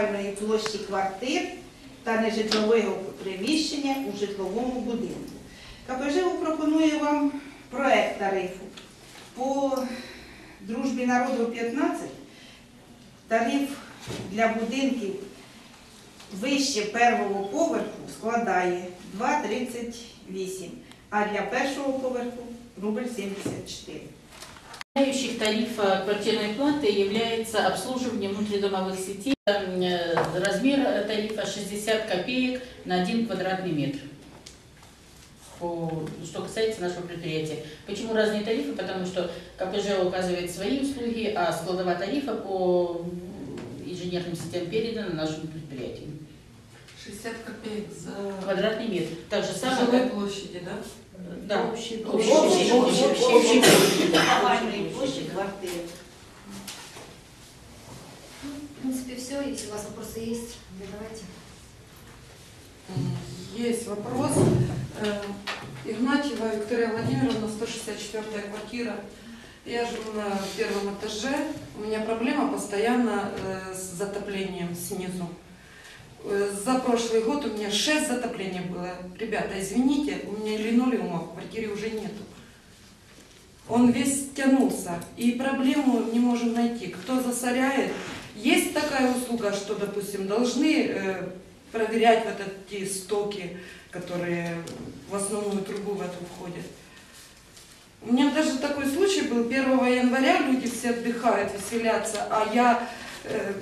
загальної площі квартир та нежитлового приміщення у житловому будинку. КПЖУ пропонує вам проект тарифу. По дружбі народу 15 тариф для будинків вище первого поверху складає 2,38, а для першого поверху рубль 74. Составляющих тарифа квартирной платы является обслуживание внутридомовых сетей. Э, Размер тарифа 60 копеек на 1 квадратный метр. По- что касается нашего предприятия. Почему разные тарифы? Потому что КПЖ указывает свои услуги, а складова тарифа по инженерным сетям передана нашему предприятию. 60 копеек за Квадратный метр. Так же жилой самое, как... площади, да? Да. Общей, площади. общей, общей, общей площади, да. Загальної площі квартири. В принципе, все. Если у вас вопросы есть, задавайте. М, Есть вопрос. Э, Игнатьева Виктория Владимировна, 164 квартира. Я живу на первом этаже. У меня проблема постоянно э, с затоплением снизу. Э, За прошлый год у меня 6 затоплений было. Ребята, извините, у меня линолеума в квартире уже нету. Он весь тянулся. И проблему не можем найти. Кто засоряет? Есть такая услуга, что, допустим, должны э, проверять вот эти стоки, которые в основную трубу в эту входят. У меня даже такой случай был 1 января, люди все отдыхают, веселятся, а я э,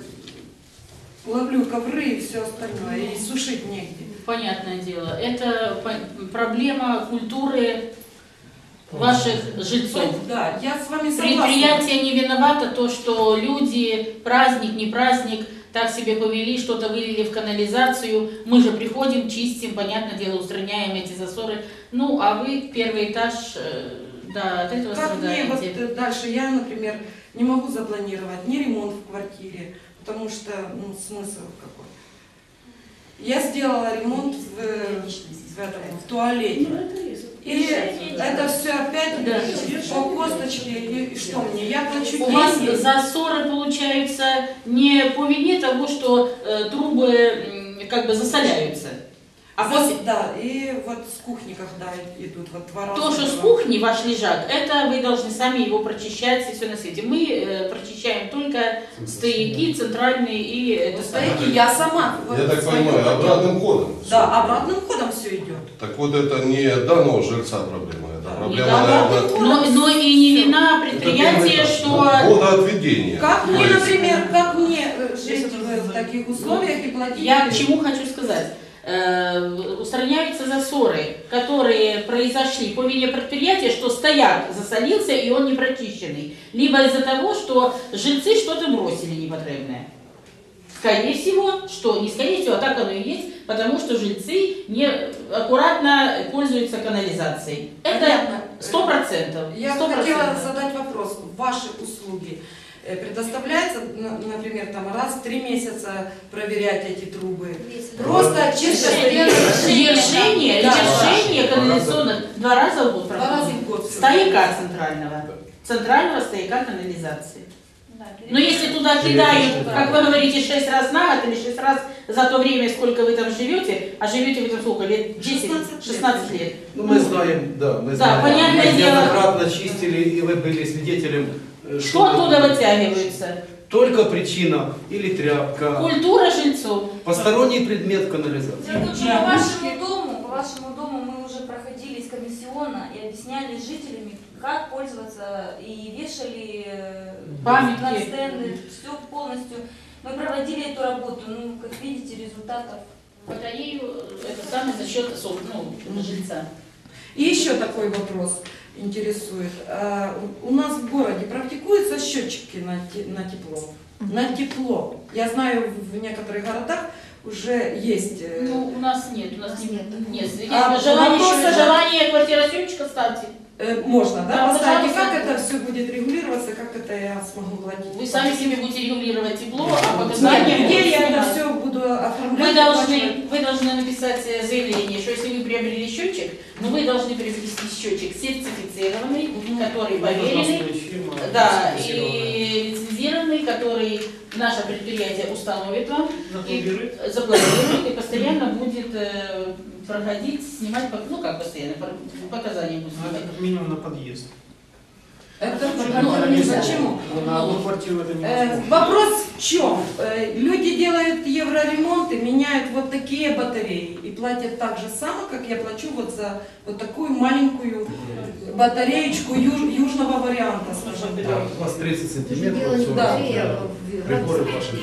ловлю ковры и все остальное, и сушить негде. Понятное дело. Это проблема культуры ваших жильцов. Да, я с вами согласна. Предприятие не виновато то, что люди, праздник, не праздник, так себя повели, что-то вылили в канализацию. Мы же приходим, чистим, понятное дело, устраняем эти засоры. Ну, а вы первый этаж, э, да, от этого Как мне вот страдаете. э, дальше, я, например, не могу запланировать ни ремонт в квартире, потому что, ну, смысл какой. Я сделала ремонт в, э, в, этом, в туалете. И это все опять Да. по косточке, и, что мне, я плачу У вас деньги. засоры получаются не по вине того, что э, трубы как бы засоляются. А вот вот, да, и вот с кухни, когда идут, вот два раза. То, что с кухни ваш лежак, это вы должны сами его прочищать и все на свете. Мы э, прочищаем только стояки центральные и это Стоите, я сама. вот Я так свою понимаю, обратным ходом. всё. Да, обратным ходом все идет. Так вот это не данного жильца проблема, это Да, проблема, данного. наверное, Но, но и не вина предприятия, что Водоотведение. Как То мне, например, как мне э, жить в таких условиях и платить? я к чему хочу сказать. Э, устраняются засоры, которые произошли по вине предприятия, что стояк засолился и он не прочищенный. Либо из-за того, что жильцы что-то бросили непотребное. Скорее всего, что не скорее всего, а так оно и есть, потому что жильцы не аккуратно пользуются канализацией. Это сто процентов. Я хотела задать вопрос. Ваши услуги предоставляется, на- например, там раз в три месяца проверять эти трубы? Просто чисто Держение, Да. держение канализационных два раза в год Два раза проходит. в год. Стояка центрального. Центрального стояка канализации. Но если туда кидают, как вы говорите, 6 раз на год или 6 раз за то время, сколько вы там живете, а живете вы там сколько, лет 10, 16 лет. 16 лет. Ну, мы знаем, да, мы Да, знаем. понятное мы дело. неоднократно чистили, и вы были свидетелем. Э, Что оттуда вытягивается? Только причина или тряпка, Культура жильцов. посторонний предмет канализации. Дело в том, что по вашему дому, по вашему дому мы уже проходились комиссионно и объясняли жителями, как пользоваться и вешали э, Памятки. на стенды, все полностью. Мы проводили эту работу, ну, как видите, результатов. Батарею, э, это самое за счет ну, жильца. И еще такой вопрос интересует. А, У нас в городе практикуются счетчики на, на тепло? На тепло. Я знаю, в некоторых городах уже есть. э, Ну, у нас нет, у нас не, Нет. нет. А желание, вопрос- желание квартиросъемщика ставьте. э, можно, да? Да, Поставить, и пожалуйста. как это все будет регулироваться, как это я смогу платить? Вы сами себе будете регулировать тепло, а Нет, показания где я это все буду оформлять? Вы должны, вы должны написать э, заявление, что если вы приобрели счетчик, но вы должны приобрести счетчик сертифицированный, который проверенный, да, и лицензированный, который наше предприятие установит вам, Запломбирует. и запланирует и постоянно будет э, проходить, снимать, ну как постоянно, показания будет Ну, это снимать. как минимум на подъезд. Это ну, почему? Ну, На одну квартиру это Э, невозможно. Вопрос в чем? Э, Люди делают евроремонт и меняют вот такие батареи и платят так же само, как я плачу вот за вот такую маленькую батареечку юж- южного варианта, скажем Да, так. у вас 30 Уже сантиметров. дело не 40, батарея, да. Приборы ваши.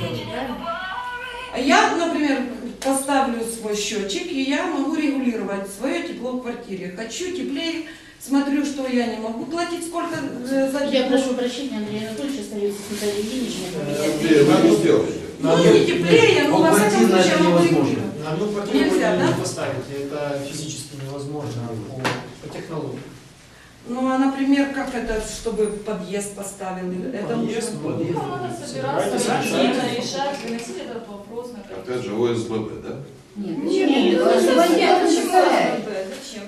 А я, например, поставлю свой счетчик, и я могу регулировать свое тепло в квартире. Хочу теплее, смотрю, что я не могу платить, сколько э, за Я тепло. прошу прощения, Андрей Анатольевич, остается с Натальей Ильиничной поменять. Андрей, вы не сделаете. Ну, не теплее, но во всяком случае это я могу регулировать. На одну квартиру Нельзя, да? не поставите, это физически невозможно по, по технологии. Ну, а, например, как это, чтобы подъезд поставили? Это Подъезд, нужно. подъезд. Ну, надо собираться, решать, выносить этот вопрос на Опять же, ОСББ, да? Нет, Нет, почему? нет, Это это военное Зачем представляет. СББ? Зачем?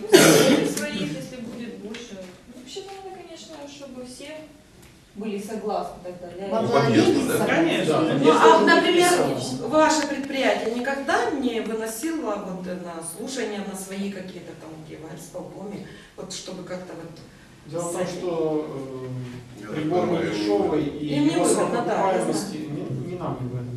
Пусть своих, если будет больше. Ну, Вообще-то надо, конечно, чтобы все были согласны тогда. для владении да? Конечно, собрать. Ну, а, например, ваше предприятие никогда не выносило вот на слушания, на свои какие-то там, где в исполкоме, вот чтобы как-то вот... Дело в том, что э, прибор дешевый и его срок выгодно, да, я окупаемости не, не нам не выгодно.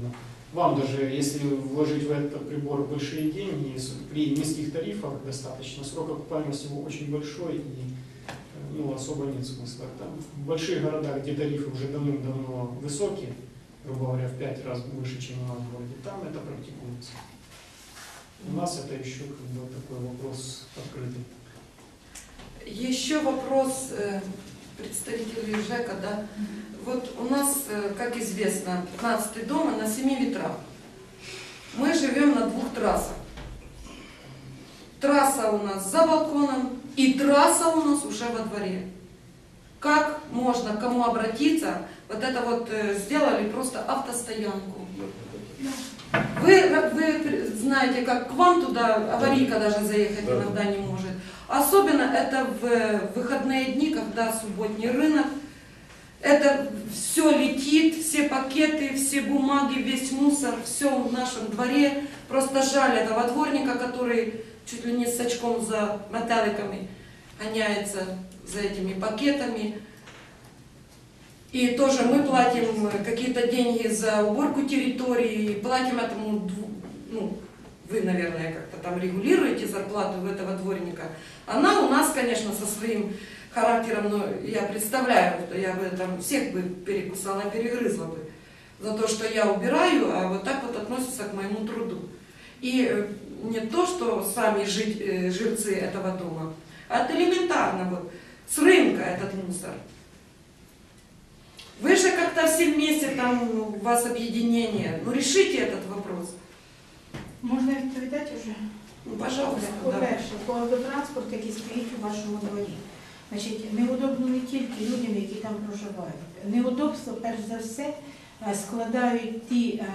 Вам даже, если вложить в этот прибор большие деньги, при низких тарифах достаточно, срок окупаемости его очень большой и э, ну, особо нет смысла. Там, в больших городах, где тарифы уже давным-давно высокие, грубо говоря, в пять раз выше, чем у нас в городе, там это практикуется. У нас это еще как бы такой вопрос открытый. Еще вопрос э, представителей ЖЭКа, да. Вот у нас, э, как известно, 15 дом на семи ветрах. Мы живем на двух трассах. Трасса у нас за балконом и трасса у нас уже во дворе. Как можно, к кому обратиться? Вот это вот э, сделали просто автостоянку. Вы, вы знаете, как к вам туда аварийка даже заехать Да. иногда не может. Особенно это в выходные дни, когда субботний рынок. Это все летит, все пакеты, все бумаги, весь мусор, все в нашем дворе. Просто жаль этого дворника, который чуть ли не с очком за металликами гоняется за этими пакетами. И тоже мы платим какие-то деньги за уборку территории, платим этому, ну, вы, наверное, как-то там регулируете зарплату этого дворника. Она у нас, конечно, со своим характером, но я представляю, что я бы там всех бы перекусала, перегрызла бы за то, что я убираю, а вот так вот относится к моему труду. И э, не то, что сами жить, э, жильцы этого дома, а это элементарно вот, с рынка этот мусор. Вы же как-то все вместе, там у вас объединение, ну решите этот вопрос. Можна відповідати вже? Ну, пожалуйста. По-перше, по автотранспорт, який стоїть у вашому дворі. Значить, неудобно не тільки людям, які там проживають. Неудобство, перш за все, е, складають ті е,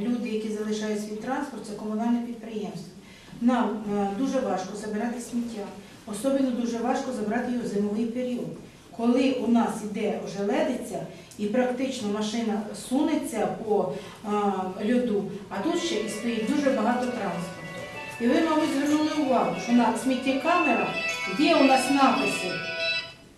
люди, які залишають свій транспорт, це комунальне підприємство. Нам е, дуже важко забирати сміття, особливо дуже важко забрати його в зимовий період. Коли у нас іде ожеледиця і практично машина сунеться по льоду, а тут ще і стоїть дуже багато транспорту. І ви, мабуть, звернули увагу, що на сміттєкамерах є у нас написи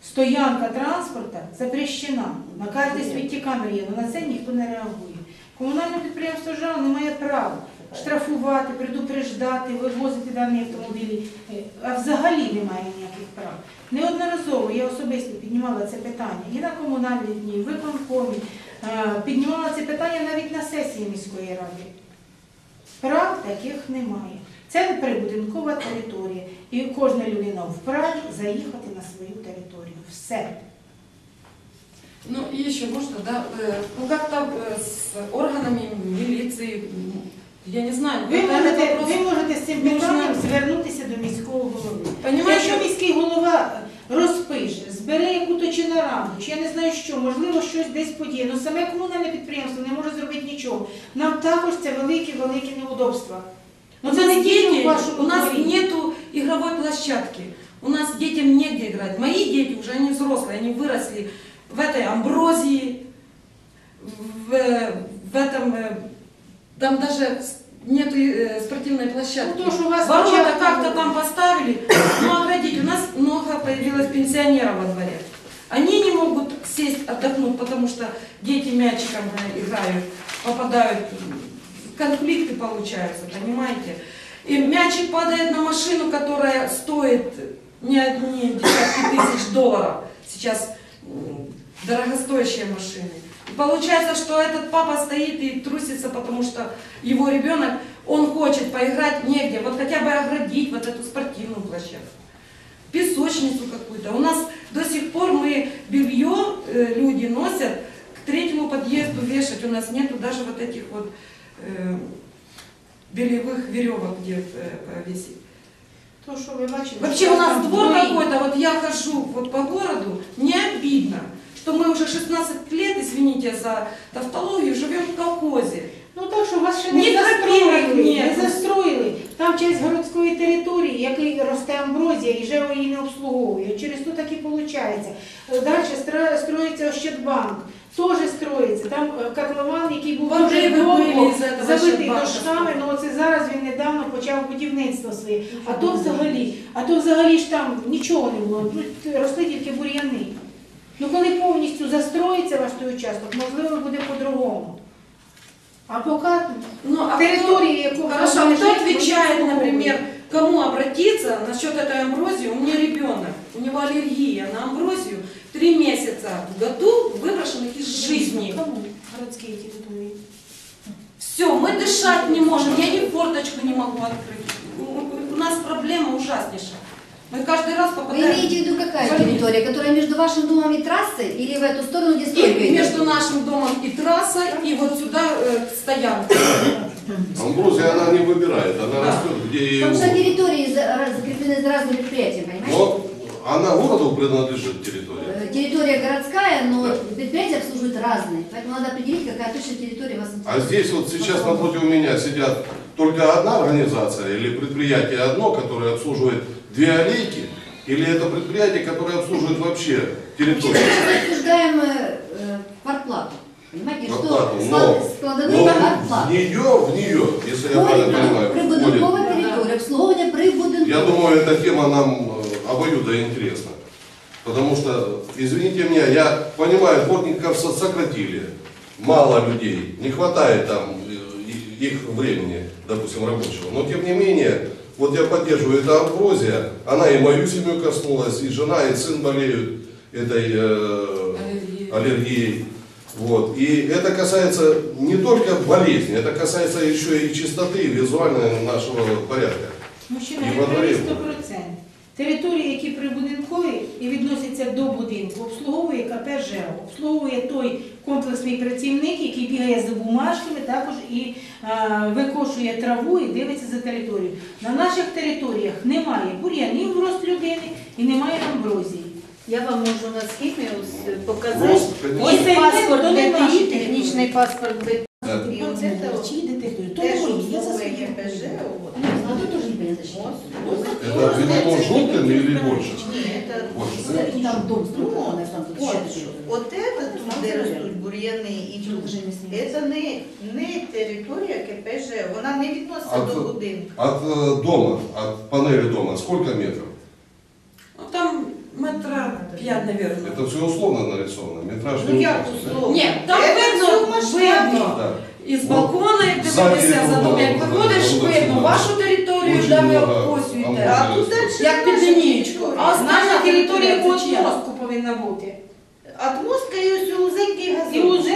стоянка транспорту запрещена. На кожній сміттєкамері є, але на це ніхто не реагує. Комунальне підприємство ЖАО не має права штрафувати, предупреждати, вивозити дані автомобілі, Е, а взагалі немає ніяких прав. Неодноразово я особисто піднімала це питання і на комунальні дні, і в виконкомі, е, піднімала це питання навіть на сесії міської ради. Прав таких немає. Це прибудинкова територія. І кожна людина вправі заїхати на свою територію. Все. Ну и еще можно, да, э, ну э, с органами милиции, м, я не знаю, Ви как-то можете, этот вопрос- ви можете з цим Можна- питанням звернутися до міського голови. Понимаете, Якщо міський голова розпише, збере яку-то чи нараду, чи я не знаю що, можливо, щось десь подіє. Ну саме комунальне підприємство не може зробити нічого. Нам також це великі-великі неудобства. Ну у це нас не тільки дети, у вашому у нас дворі. нету игровой площадки, у нас детям негде играть. Мои дети уже, они взрослые, они выросли в этой амброзии, в, в этом, э, там даже нету э, спортивной площадки. Ну, то, что у вас Ворота как-то там поставили, ну оградить. У нас много появилось пенсионеров во дворе. Они не могут сесть отдохнуть, потому что дети мячиком э, играют, попадают, конфликты получаются, понимаете? И мячик падает на машину, которая стоит не одни десятки тысяч долларов. Сейчас дорогостоящие машины. Получается, что этот папа стоит и трусится, потому что его ребенок, он хочет поиграть негде, вот хотя бы оградить вот эту спортивную площадку, песочницу какую-то. У нас до сих пор мы белье э, люди носят к третьему подъезду вешать. У нас нету даже вот этих вот э, белевых веревок, где э, повесить. То, ви бачите, Вообще у нас двор какой-то, вот я хожу вот по городу, не обидно, что мы уже 16 лет, извините за тавтологию, живем в колхозе. Ну так, що вас ще Ні не застроїли, ні. не застроїли. Там часть городської території, який росте амброзія, і ЖЕО її не обслуговує. Через то так і виходить. Далі стро- строїться Ощадбанк, теж строїться. Там е, котлован, який був Вони дуже вибили довго з этого забитий Ощадбанка. дошками, ну оце зараз він недавно почав будівництво своє. А то взагалі, а то взагалі ж там нічого не було, тут росли тільки бур'яни. Ну коли повністю застроїться ваш той участок, можливо, буде по-другому. А поки Ну, а Території, яку кто, хорошо, а ви кто знаєте, отвечает, вони например, кому обратиться насчет этой амброзии? У меня ребенок, у него аллергия на амброзию. Три месяца в году выброшенных из жизни. Кому? Городські території. Все, мы дышать не можем, я ни форточку не могу открыть. У- У нас проблема ужаснейшая. Мы каждый раз Вы попадаем... имеете в виду какая территория, которая между вашим домом и трассой или в эту сторону, где стройка И идет? между нашим домом и трассой, и вот сюда э, стоянка. Амброзия она не выбирает, она Да. растет, где ей Потому что территории закреплены за разными предприятиями, понимаете? Но она городу принадлежит территория. Э, Территория городская, но Да. предприятия обслуживают разные. Поэтому надо определить, какая точно территория вас А здесь вот сейчас напротив меня сидят только одна организация или предприятие одно, которое обслуживает две аллейки, или это предприятие, которое обслуживает вообще территорию. мы обсуждаем э, э, квартплату. Понимаете, что но- склад- складовые Но в нее, в нее, если я правильно понимаю. Прибудинкова територія, обслуговування прибудинку. Я думаю, эта тема нам э, обоюдо интересна. Потому что, извините меня, я понимаю, дворников со- сократили, мало людей, не хватает там э, их времени, допустим, рабочего. Но тем не менее, вот я поддерживаю эту амброзия, она и мою семью коснулась, и жена, и сын болеют этой э, Аллергия. аллергией. Вот. И это касается не только болезни, это касается еще и чистоты визуальной нашего порядка. Мужчина, І ви во дворі праві 100%. Території, які прибудинкові і відносяться до будинку, обслуговує КП ЖЕО, обслуговує той комплексний працівник, який бігає за бумажками, також і а, викошує траву і дивиться за територію. На наших територіях немає бур'янів в рост людини і немає амброзії. Я вам можу на схемі показати. Ось паспорт це не БТІ, технічний паспорт БТІ. І оце чи йде? То Теж не є за своє. ГПЖ. А тут тоже непонятно, что Это вино желтым или больше? Ні, це Больше. И там дом строится, там тут От, еще от це тут, де ростуть бур'яни і тут, це не, не територія КПЖ, вона не відноситься А до то- будинку. От э, дома, от панели дома, сколько метров? Ну там метра пять, наверное. Это все условно нарисовано, метраж Ну не як указан, условно? Ні, там Це видно, все видно. масштабно. да? Із Ну, балкона, як ззаді дивитися за домом, як було, виходиш, було видно сюди. вашу територію, Очень де ви много обкосюєте. амбразів. А тут далі Як під наша лінієчку. територія. А Наша остальна територія територія по це чия? мостку повинна бути. Отмостка і ось узенький І газон. уже